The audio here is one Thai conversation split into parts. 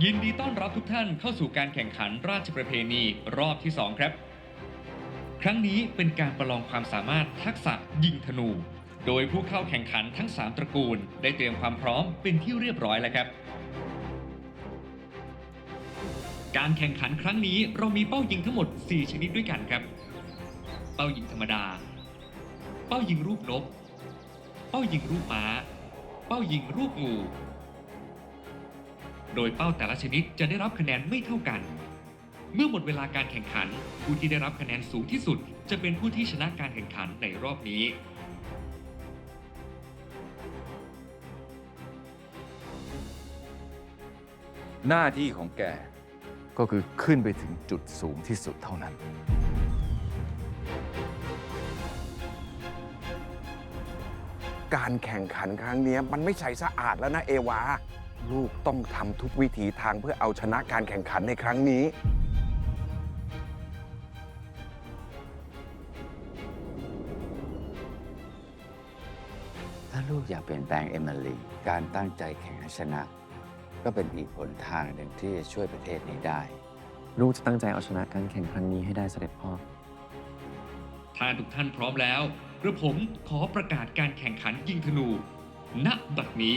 ยินดีต้อนรับทุกท่านเข้าสู่การแข่งขันราชประเพณีรอบที่ 2 ครับ ครั้งนี้เป็นการประลองความสามารถทักษะยิงธนู โดยผู้เข้าแข่งขันทั้ง 3 ตระกูล ได้เตรียมความพร้อมเป็นที่เรียบร้อยแล้วครับ การแข่งขันครั้งนี้เรามีเป้ายิงทั้งหมด 4 ชนิดด้วยกันครับ เป้ายิงธรรมดา เป้ายิงรูปนก เป้ายิงรูปม้า เป้ายิงรูปงู โดยเป้าแต่ละชนิดจะได้รับคะแนนไม่เท่ากัน เมื่อหมดเวลาการแข่งขัน ผู้ที่ได้รับคะแนนสูงที่สุด จะเป็นผู้ที่ชนะการแข่งขันในรอบนี้ หน้าที่ของแก ก็คือขึ้นไปถึงจุดสูงที่สุดเท่านั้น การแข่งขันครั้งเนี้ยมันไม่ใช่สะอาดแล้วนะเอวา ลูกต้องทำทุกวิถีทางเพื่อเอาชนะการแข่งขันในครั้งนี้ ถ้าลูกอยากเปลี่ยนแปลงเอมิลีการตั้งใจแข่งให้ชนะ ก็เป็นอีกหนทางหนึ่งที่จะช่วยประเทศนี้ได้ ลูกจะตั้งใจเอาชนะการแข่งครั้งนี้ให้ได้เสด็จพ่อ ถ้าทุกท่านพร้อมแล้วกระผมขอประกาศการแข่งขันยิงธนู ณ บัดนี้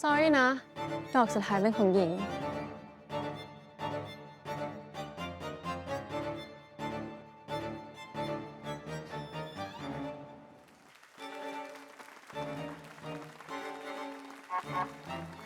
sorry นะ ดอกสุดท้ายเป็นของหญิงเกิ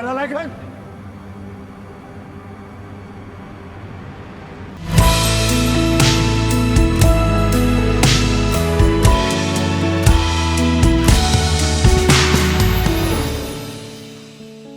ดอะไรขึ้น